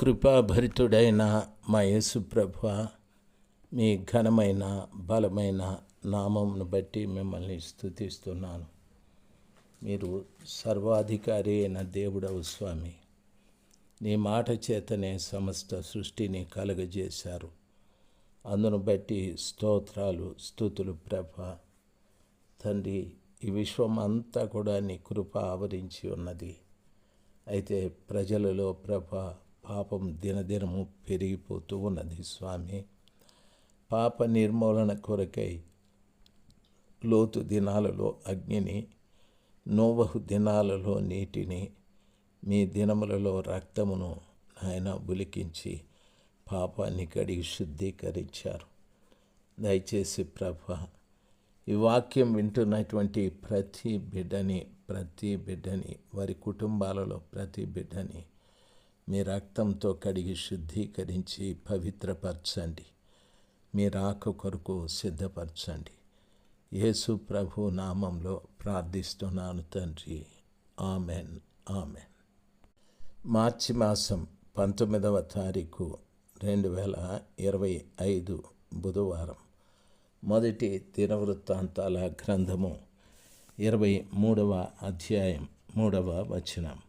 కృపాభరితుడైన మా యేసుప్రభ మీ ఘనమైన బలమైన నామంను బట్టి మిమ్మల్ని స్థుతిస్తున్నాను మీరు సర్వాధికారి అయిన దేవుడవు స్వామి. నీ మాట చేతనే సమస్త సృష్టిని కలుగజేశారు. అందును బట్టి స్తోత్రాలు స్థుతులు ప్రభ. తండ్రి ఈ విశ్వం అంతా కూడా నీ కృప ఆవరించి ఉన్నది. అయితే ప్రజలలో ప్రభ పాపం దినదినము పెరిగిపోతూ ఉన్నది స్వామి. పాప నిర్మూలన కొరకై లోతు దినాలలో అగ్నిని నోవహు దినాలలో నీటిని మీ దినములలో రక్తమును ఆయన ఉలికించి పాపాన్ని కడిగి శుద్ధీకరించారు. దయచేసి ప్రభ ఈ వాక్యం వింటున్నటువంటి ప్రతి బిడ్డని ప్రతి బిడ్డని వారి కుటుంబాలలో ప్రతి బిడ్డని మీ రక్తంతో కడిగి శుద్ధీకరించి పవిత్రపరచండి. మీ రాక కొరకు సిద్ధపరచండి. యేసు ప్రభు నామంలో ప్రార్థిస్తున్నాను తండ్రి. ఆమెన్. ఆమెన్. మార్చి మాసం పంతొమ్మిదవ తారీఖు రెండు వేల ఇరవై ఐదు బుధవారం. మొదటి దినవృత్తాంతాల గ్రంథము ఇరవై మూడవ అధ్యాయం మూడవ వచనం.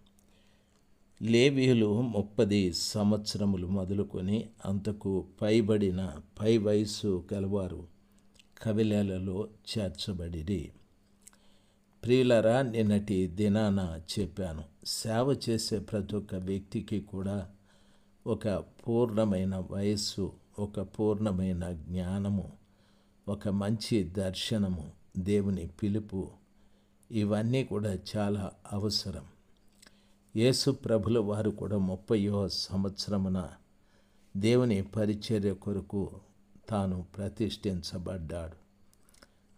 లేవీయులు ముప్పది సంవత్సరములు మొదలుకొని అంతకు పైబడిన పై వయస్సు గలవారు కవిలలలో చేర్చబడిరి. ప్రియులరా నిన్నటి దినాన చెప్పాను సేవ చేసే ప్రతి ఒక్క వ్యక్తికి కూడా ఒక పూర్ణమైన వయస్సు ఒక పూర్ణమైన జ్ఞానము ఒక మంచి దర్శనము దేవుని పిలుపు ఇవన్నీ కూడా చాలా అవసరం. యేసు ప్రభుల వారు కూడా ముప్పయో సంవత్సరమున దేవుని పరిచర్య కొరకు తాను ప్రతిష్ఠించబడ్డాడు.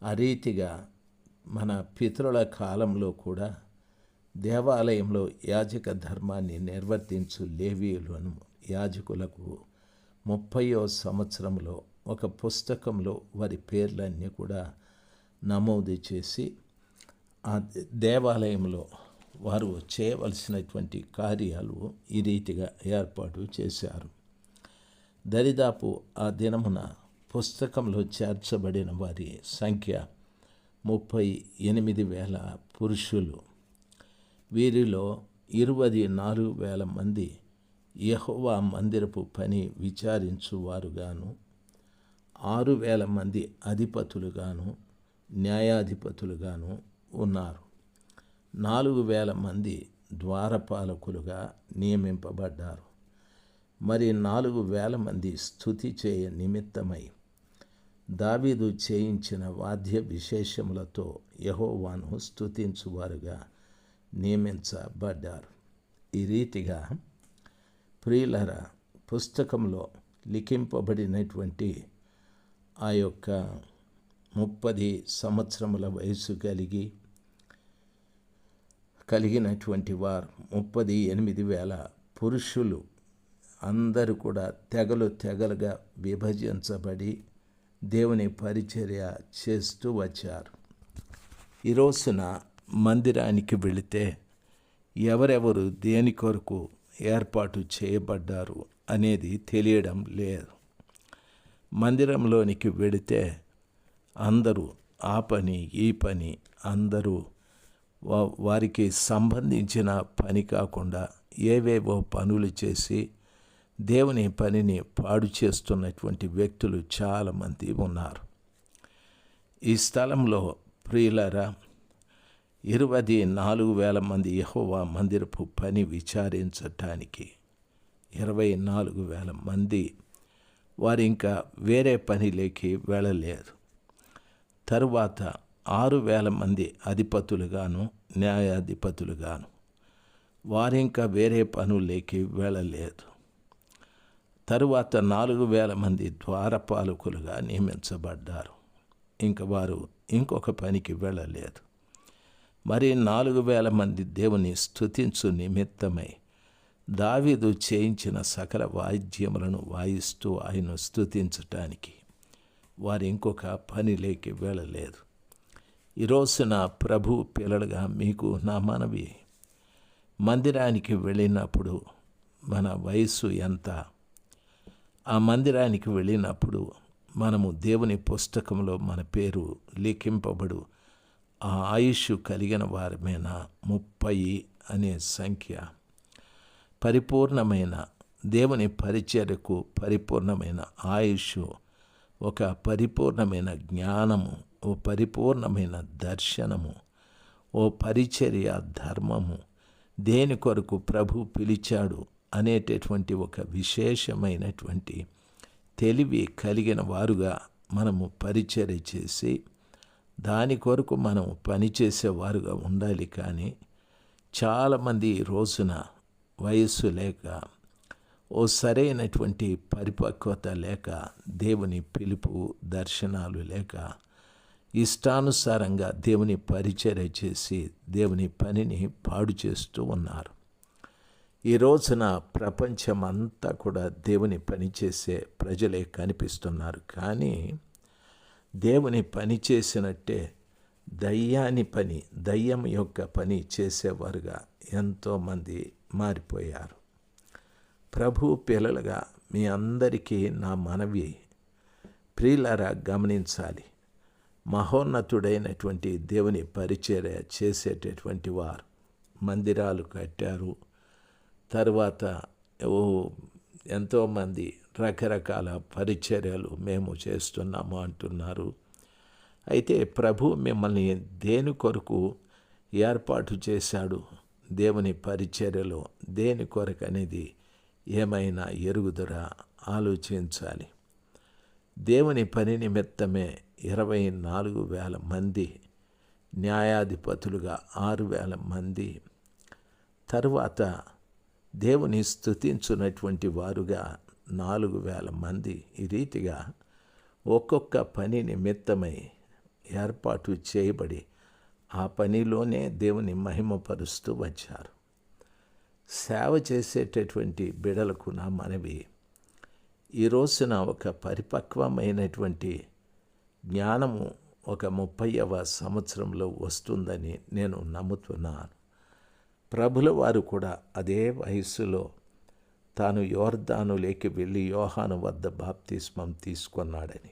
ఆ రీతిగా మన పితరుల కాలంలో కూడా దేవాలయంలో యాజక ధర్మాన్ని నిర్వర్తించు లేవీయులను యాజకులకు ముప్పయో సంవత్సరంలో ఒక పుస్తకంలో వారి పేర్లన్నీ కూడా నమోదు చేసి ఆ దేవాలయంలో వారు చేయవలసినటువంటి కార్యాలు ఈ రీతిగా ఏర్పాటు చేశారు. దరిదాపు ఆ దినమున పుస్తకంలో చేర్చబడిన వారి సంఖ్య ముప్పై ఎనిమిది వేల పురుషులు. వీరిలో ఇరవై నాలుగు వేల మంది యహోవా మందిరపు పని విచారించువారుగాను ఆరు వేల మంది అధిపతులుగాను న్యాయాధిపతులుగాను ఉన్నారు. నాలుగు వేల మంది ద్వారపాలకులుగా నియమింపబడ్డారు. మరి నాలుగు వేల మంది స్థుతి చేయ నిమిత్తమై దావీదు చేయించిన వాద్య విశేషములతో యహోవాను స్థుతించువారుగా నియమించబడ్డారు. ఈ రీతిగా ప్రియులర పుస్తకంలో లిఖింపబడినటువంటి ఆ యొక్క ముప్పది సంవత్సరముల వయసు కలిగి కలిగినటువంటి వారు ముప్పది ఎనిమిది వేల పురుషులు అందరూ కూడా తెగలు తెగలుగా విభజించబడి దేవుని పరిచర్య చేస్తూ వచ్చారు. ఈ రోజున మందిరానికి వెళితే ఎవరెవరు దేని కొరకు ఏర్పాటు చేయబడ్డారు అనేది తెలియడం లేదు. మందిరంలోనికి వెళితే అందరూ ఆ పని ఈ పని అందరూ వారికి సంబంధించిన పని కాకుండా ఏవేవో పనులు చేసి దేవుని పనిని పాడు చేస్తున్నటువంటి వ్యక్తులు చాలామంది ఉన్నారు. ఈ స్థలంలో ప్రియులరా ఇరవై నాలుగు వేల మంది యహోవా మందిరపు పని విచారించటానికి ఇరవై నాలుగు వేల మంది వారు ఇంకా వేరే పనిలోకి వెళ్ళలేదు. తరువాత ఆరు వేల మంది అధిపతులుగాను న్యాయాధిపతులుగాను. వారింకా వేరే పనులేకి వెళ్ళలేదు. తరువాత నాలుగు వేల మంది ద్వారపాలకులుగా నియమించబడ్డారు. ఇంక వారు ఇంకొక పనికి వెళ్ళలేదు. మరి నాలుగు వేల మంది దేవుని స్థుతించు నిమిత్తమై దావీదు చేయించిన సకల వాయిద్యములను వాయిస్తూ ఆయన స్థుతించటానికి వారు ఇంకొక పనిలోకి వెళ్ళలేదు. ఈ రోజున ప్రభు పిల్లలుగా మీకు నా మనవి. మందిరానికి వెళ్ళినప్పుడు మన వయస్సు ఎంత? ఆ మందిరానికి వెళ్ళినప్పుడు మనము దేవుని పుస్తకంలో మన పేరు లిఖింపబడు. ఆ ఆయుష్ కలిగిన వారమేనా ముప్పై అనే సంఖ్య. పరిపూర్ణమైన దేవుని పరిచర్యకు పరిపూర్ణమైన ఆయుష్. ఒక పరిపూర్ణమైన జ్ఞానము. ఓ పరిపూర్ణమైన దర్శనము ఓ పరిచర్య ధర్మము దేని కొరకు ప్రభు పిలిచాడు అనేటటువంటి ఒక విశేషమైనటువంటి తెలివి కలిగిన వారుగా మనము పరిచర్య చేసి దాని కొరకు మనం పనిచేసేవారుగా ఉండాలి కానీ చాలామంది ఈ రోజున వయస్సు లేక ఓ సరైనటువంటి పరిపక్వత లేక దేవుని పిలుపు దర్శనాలు లేక ఇష్టానుసారంగా దేవుని పరిచర్య చేసి దేవుని పనిని పాడు చేస్తూ ఉన్నారు. ఈ రోజున ప్రపంచమంతా కూడా దేవుని పని చేసే ప్రజలే కనిపిస్తున్నారు. కానీ దేవుని పని చేసినట్టే దయ్యాని పని దయ్యం యొక్క పని చేసేవారుగా ఎంతోమంది మారిపోయారు. ప్రభు పిల్లలుగా మీ అందరికీ నా మనవి ప్రియులరా గమనించాలి. మహోన్నతుడైనటువంటి దేవుని పరిచర్య చేసేటటువంటి వారు. మందిరాలు కట్టారు. తర్వాత ఓ ఎంతోమంది రకరకాల పరిచర్యలు మేము చేస్తున్నాము అంటున్నారు. అయితే ప్రభు మిమ్మల్ని దేని కొరకు ఏర్పాటు చేశాడు? దేవుని పరిచర్యలో దేని కొరకు అనేది ఏమైనా ఎరుగుదరా? ఆలోచించాలి. దేవుని పని నిమిత్తమే ఇరవై నాలుగు వేల మంది న్యాయాధిపతులుగా ఆరు వేల మంది తరువాత దేవుని స్థుతించున్నటువంటి వారుగా నాలుగు వేల మంది ఈ రీతిగా ఒక్కొక్క పని నిమిత్తమై ఏర్పాటు చేయబడి ఆ పనిలోనే దేవుని మహిమపరుస్తూ వచ్చారు. సేవ చేసేటటువంటి బిడలకు నా మనవి ఈ రోజున ఒక పరిపక్వమైనటువంటి జ్ఞానము ఒక ముప్పైవ సంవత్సరంలో వస్తుందని నేను నమ్ముతున్నాను. ప్రభుల వారు కూడా అదే వయస్సులో తాను యోర్ధానులేకి వెళ్ళి యోహాను వద్ద బాప్తిస్మం తీసుకున్నాడని.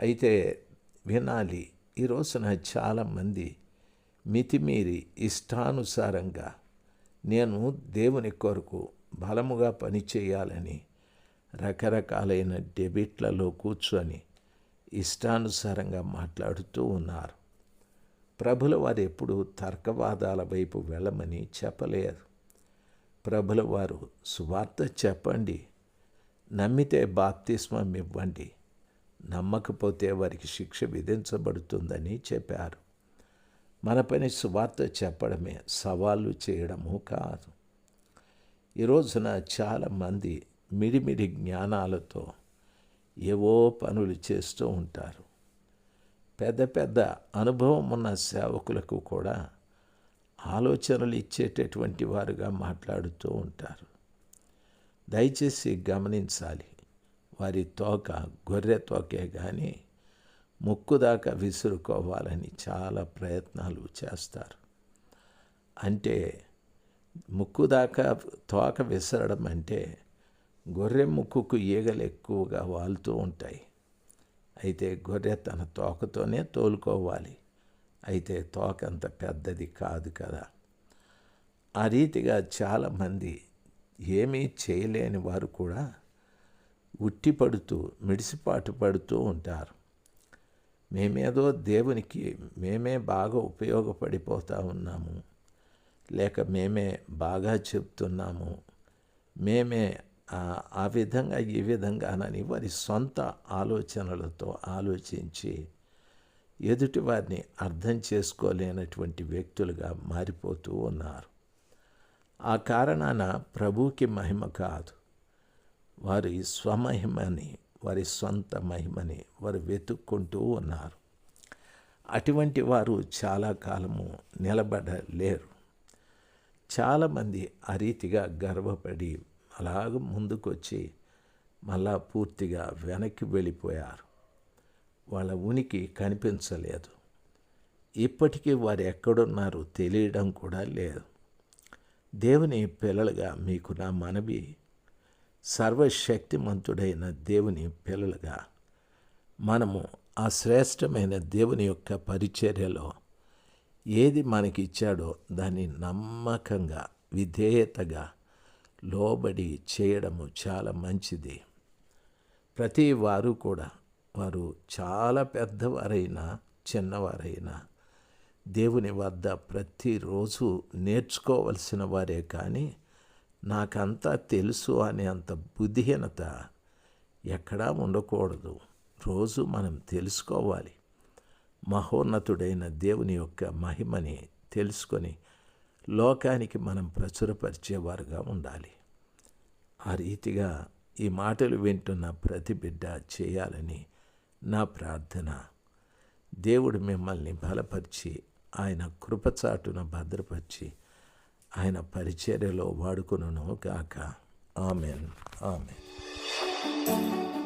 అయితే వినాలి ఈ రోజున చాలామంది మితిమీరి ఇష్టానుసారంగా నేను దేవుని కొరకు బలముగా పనిచేయాలని రకరకాలైన డెబిట్లలో కూర్చొని ఇష్టానుసారంగా మాట్లాడుతూ ఉన్నారు. ప్రభుల వారు ఎప్పుడు తర్కవాదాల వైపు వెళ్ళమని చెప్పలేరు ప్రభుల వారు సువార్త చెప్పండి నమ్మితే బాప్తిస్మం ఇవ్వండి నమ్మకపోతే వారికి శిక్ష విధించబడుతుందని చెప్పారు. మన పని సువార్త చెప్పడమే సవాళ్ళు చేయడము కాదు. ఈ రోజున చాలామంది మిడిమిడి జ్ఞానాలతో ఏవో పనులు చేస్తూ ఉంటారు. పెద్ద పెద్ద అనుభవం ఉన్న సేవకులకు కూడా ఆలోచనలు ఇచ్చేటటువంటి వారుగా మాట్లాడుతూ ఉంటారు. దయచేసి గమనించాలి. వారి తోక గొర్రె తోకే కానీ ముక్కు దాకా విసురుకోవాలని చాలా ప్రయత్నాలు చేస్తారు. అంటే ముక్కు దాకా తోక విసరడం అంటే గొర్రె ముక్కుకు ఈగలు ఎక్కువగా వాలుతూ ఉంటాయి. అయితే గొర్రె తన తోకతోనే తోలుకోవాలి. అయితే తోక అంత పెద్దది కాదు కదా. ఆ రీతిగా చాలామంది ఏమీ చేయలేని వారు కూడా ఉట్టి పడుతూ మిడిసిపాటు పడుతూ ఉంటారు. మేమేదో దేవునికి మేమే బాగా ఉపయోగపడిపోతూ ఉన్నాము. లేక మేమే బాగా చెప్తున్నాము. మేమే ఆ విధంగా ఈ విధంగానని వారి సొంత ఆలోచనలతో ఆలోచించి ఎదుటి వారిని అర్థం చేసుకోలేనటువంటి వ్యక్తులుగా మారిపోతూ ఉన్నారు. ఆ కారణాన ప్రభుకి మహిమ కాదు. వారి స్వమహిమని వారి సొంత మహిమని వారు వెతుక్కుంటూ ఉన్నారు. అటువంటి వారు చాలా కాలము నిలబడలేరు. చాలామంది ఆ రీతిగా గర్వపడి అలాగ ముందుకొచ్చి మళ్ళా పూర్తిగా వెనక్కి వెళ్ళిపోయారు. వాళ్ళ ఉనికి కనిపించలేదు. ఇప్పటికీ వారు ఎక్కడున్నారో తెలియడం కూడా లేదు. దేవుని పిల్లలుగా మీకు నా మనవి సర్వశక్తిమంతుడైన దేవుని పిల్లలుగా మనము ఆ శ్రేష్టమైన దేవుని యొక్క పరిచర్యలో ఏది మనకి ఇచ్చాడో దాన్ని నమ్మకంగా విధేయతగా లోబడి చేయడము చాలా మంచిది. ప్రతి వారు కూడా వారు చాలా పెద్దవారైనా చిన్నవారైనా దేవుని వద్ద ప్రతిరోజు నేర్చుకోవలసిన వారే కానీ నాకంతా తెలుసు అనే అంత బుద్ధిహీనత ఎక్కడా ఉండకూడదు. రోజు మనం తెలుసుకోవాలి. మహోన్నతుడైన దేవుని యొక్క మహిమని తెలుసుకొని లోకానికి మనం ప్రచురపరిచేవారుగా ఉండాలి. ఆ రీతిగా ఈ మాటలు వింటున్న ప్రతి బిడ్డ చేయాలని నా ప్రార్థన. దేవుడు మిమ్మల్ని బలపరిచి ఆయన కృపచాటున భద్రపరిచి ఆయన పరిచర్యలో వాడుకును గాక. ఆమెన్. ఆమెన్.